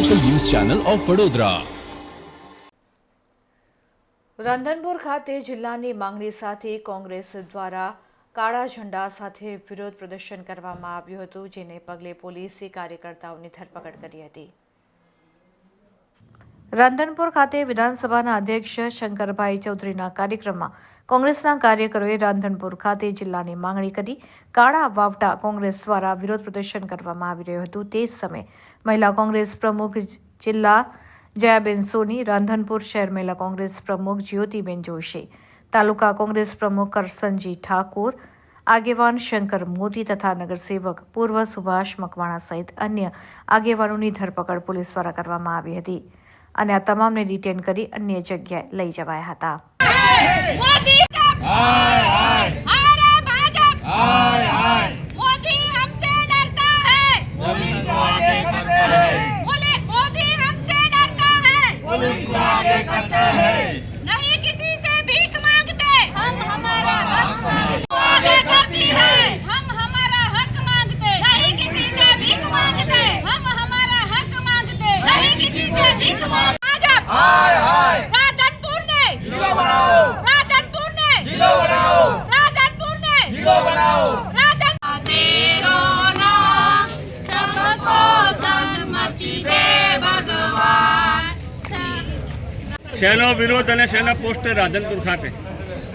Channel of Vadodara રંધનપુર ખાતે જિલ્લાની માંગણી સાથે કોંગ્રેસ દ્વારા કાળા ઝંડા સાથે વિરોધ પ્રદર્શન કરવામાં આવ્યું હતું, જેને પગલે પોલીસે કાર્યકર્તાઓની ધરપકડ કરી હતી. રંધનપુર ખાતે વિધાનસભાના અધ્યક્ષ શંકરભાઈ ચૌધરીના કાર્યક્રમમાં કોંગ્રેસના કાર્યકરોએ રાંધનપુર ખાતે જિલ્લાની માંગણી કરી કાળા વાવટા કોંગ્રેસ દ્વારા વિરોધ પ્રદર્શન કરવામાં આવી રહ્યું હતું તે જ સમયે મહિલા કોંગ્રેસ પ્રમુખ જિલ્લા જયાબેન સોની, રાંધનપુર શહેર મહિલા કોંગ્રેસ પ્રમુખ જ્યોતિબેન જોશી, તાલુકા કોંગ્રેસ પ્રમુખ કરસનજી ઠાકોર, આગેવાન શંકર મોદી તથા નગરસેવક પૂર્વ સુભાષ મકવાણા સહિત અન્ય આગેવાનોની ધરપકડ પોલીસ દ્વારા કરવામાં આવી હતી. અને આ તમામને ડિટેન કરી અન્ય જગ્યાએ લઈ જવાયા હતા मोदी का हाय हाय अरे भाजपा हाय हाय मोदी हमसे डरता है पुलिस को आगे करते हैं बोले मोदी हमसे डरता है पुलिस को आगे करते हैं नहीं किसी से भीख मांगते हम हमारा हक मांगते आगे करती है શેનો વિરોધ અને શેના પોસ્ટર રાધનપુર ખાતે?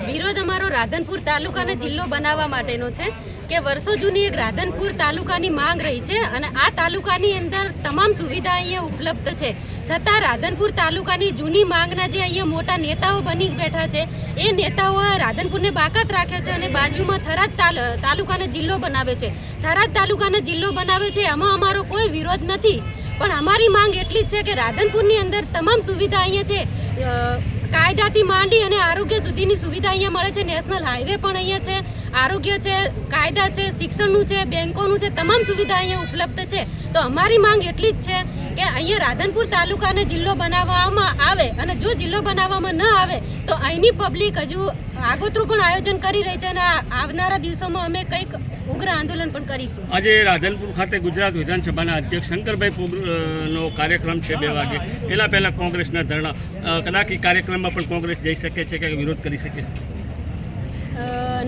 વિરોધ અમારો રાધનપુર તાલુકાને જિલ્લો બનાવવા માટેનો છે કે વર્ષો જૂની એક રાધનપુર તાલુકાની માંગ રહી છે અને આ તાલુકાની અંદર તમામ સુવિધા અહીંયા ઉપલબ્ધ છે. છતાં રાધનપુર તાલુકાની જૂની માંગના જે અહીંયા મોટા નેતાઓ બની બેઠા છે, એ નેતાઓ રાધનપુરને બાકાત રાખે છે અને બાજુમાં થરાદ તાલ- તાલુકાને જિલ્લો બનાવે છે. થરાદ તાલુકાને જિલ્લો બનાવે છે, એમાં અમારો કોઈ વિરોધ નથી. પણ અમારી માંગ એટલી જ છે કે રાધનપુરની અંદર તમામ સુવિધા અહીંયા છે. કાયદાથી માંડી અને આરોગ્ય સુધીની સુવિધા અહીંયા મળે છે. નેશનલ હાઈવે પણ અહીંયા છે. આરોગ્ય છે, કાયદા છે, શિક્ષણનું છે, બેંકોનું છે, તમામ સુવિધા અહીંયા ઉપલબ્ધ છે. તો અમારી માંગ એટલી જ છે કે અહીંયા રાધનપુર તાલુકાને જિલ્લો બનાવવામાં આવે અને જો જિલ્લો બનાવવામાં ન આવે તો અહીંની પબ્લિક હજુ આગોતરું પણ આયોજન કરી રહી છે અને આવનારા દિવસોમાં અમે કંઈક ઉગ્ર આંદોલન પણ કરીશું. આજે રાધનપુર ખાતે ગુજરાત વિધાનસભાના અધ્યક્ષ શંકરભાઈ નો કાર્યક્રમ છે બે વાગે. એના પહેલા કોંગ્રેસના ધરણા. કદાચ એ કાર્યક્રમમાં પણ કોંગ્રેસ જઈ શકે છે કે વિરોધ કરી શકે છે?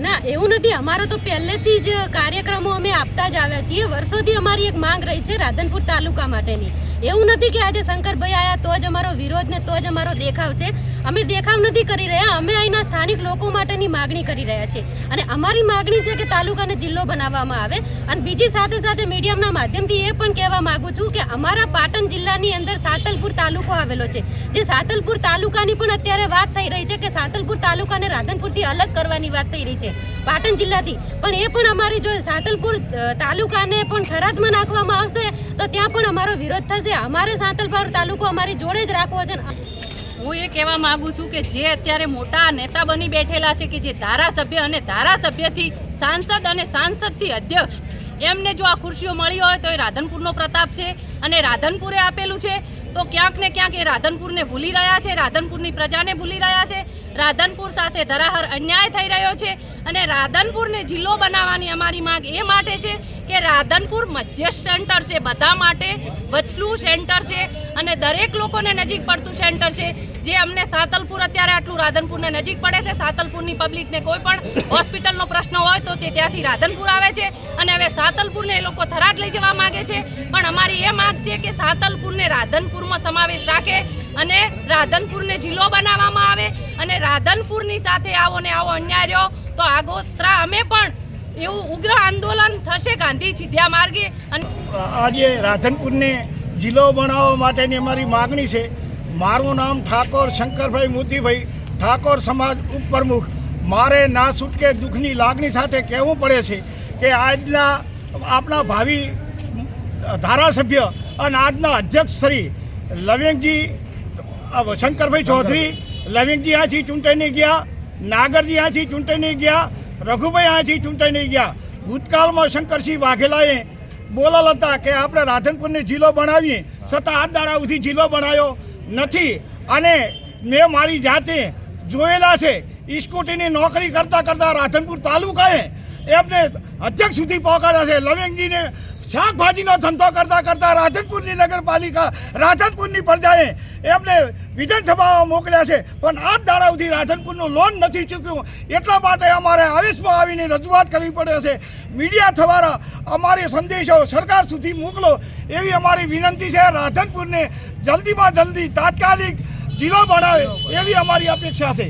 ના એવું નથી. અમારો તો પહેલેથી જ કાર્યક્રમો અમે આપતા જ આવ્યા છીએ. વર્ષોથી અમારી એક માંગ રહી છે રાધનપુર તાલુકા માટેની. એવું નથી કે આજે શંકરભાઈ આયા તો જ અમારો વિરોધ ને તો જ અમારો દેખાવ છે. અમે દેખાવ નથી કરી રહ્યા, અમે અહીંના સ્થાનિક લોકો માટેની માગણી કરી રહ્યા છીએ. અને અમારી માગણી છે કે તાલુકાને જિલ્લો બનાવવામાં આવે. અને બીજી સાથે સાથે મીડિયમના માધ્યમથી એ પણ કહેવા માગું છું કે અમારા પાટણ જિલ્લાની અંદર સાતલપુર તાલુકો આવેલો છે. જે સાતલપુર તાલુકાની પણ અત્યારે વાત થઈ રહી છે કે સાતલપુર તાલુકાને રાધનપુરથી અલગ કરવાની વાત થઈ રહી છે. પાટણ જિલ્લાથી. પણ એ પણ અમારી જો સાતલપુર તાલુકાને પણ ખરાદમાં નાખવામાં આવશે, તો ત્યાં પણ અમારો વિરોધ થશે. અમારે સાતલપુર તાલુકો અમારી જોડે જ રાખવો છે હું એ કહેવા માંગુ છું કે જે અત્યારે મોટા નેતા બની બેઠેલા છે કે જે ધારાસભ્ય અને ધારાસભ્યથી સાંસદ અને સાંસદથી અધ્યક્ષ, એમને જો આ ખુરશીઓ મળી હોય તો એ રાધનપુરનો પ્રતાપ છે અને રાધનપુરે આપેલું છે. તો ક્યાંક ને ક્યાંક એ રાધનપુરને ભૂલી રહ્યા છે, રાધનપુરની પ્રજાને ભૂલી રહ્યા છે. રાધનપુર સાથે ધરાહર અન્યાય થઈ રહ્યો છે અને રાધનપુરને જિલ્લો બનાવવાની અમારી માંગ એ માટે છે કે રાધનપુર મધ્યસ્થ સેન્ટર છે, બધા માટે વચલું સેન્ટર છે અને દરેક લોકોને નજીક પડતું સેન્ટર છે, જે અમને સાતલપુર અત્યારે આટલું રાધનપુરને નજીક પડે છે. સાતલપુરની પબ્લિકને કોઈ પણ હોસ્પિટલનો પ્રશ્ન હોય તો તે ત્યાંથી રાધનપુર આવે છે અને હવે સાતલપુરને એ લોકો થરાદ લઈ જવા માગે છે. પણ અમારી એ માગ છે કે સાતલપુરને રાધનપુરમાં સમાવેશ રાખે અને રાધનપુરને જિલ્લો બનાવવામાં આવે અને રાધનપુરની સાથે આવો ને આવો અન્યાય રહ્યો, તો આગોતરા અમે પણ એવું ઉગ્ર આંદોલન થશે ગાંધી ચિધ્યા માર્ગે. અને આજે રાધનપુરને જિલ્લો બનાવવા માટેની અમારી માગણી છે. મારું નામ ઠાકોર શંકરભાઈ મોતીભાઈ, ઠાકોર સમાજ ઉપપ્રમુખ. મારે ના છૂટકે દુઃખની લાગણી સાથે કહેવું પડે છે કે આજના આપણા ભાવિ ધારાસભ્ય અને આજના અધ્યક્ષ શ્રી લવિંગજી શંકરભાઈ ચૌધરી, લવિંગજી આથી ચૂંટાઈને ગયા, નાગરજી આથી ચૂંટાઈને ગયા, રઘુભાઈ આથી ચૂંટાઈને ગયા. ભૂતકાળમાં શંકરસિંહ વાઘેલાએ બોલાલ હતા કે આપણે રાધનપુરને જિલ્લો બનાવીએ. છતાં આ દાડા સુધી જિલ્લો બનાવ્યો નથી. અને મેં મારી જાતે જોયેલા છે સ્કૂટીની નોકરી કરતાં કરતાં રાધનપુર તાલુકાએ એમને અધ્યક્ષ સુધી પહોંચાડ્યા છે. લવિંગજીને શાકભાજીનો ધંધો કરતા કરતા રાધનપુરની નગરપાલિકા રાધનપુરની પ્રજાએ એમને વિધાનસભામાં મોકલ્યા છે. પણ આજ દાડા સુધી રાધનપુરનું લોન નથી ચૂક્યું. એટલા માટે અમારે આવેશમાં આવીને રજૂઆત કરવી પડે છે. મીડિયા દ્વારા અમારી સંદેશો સરકાર સુધી મોકલો એવી અમારી વિનંતી છે. રાધનપુરને જલ્દીમાં જલ્દી તાત્કાલિક જિલ્લો બનાવે એવી અમારી અપેક્ષા છે.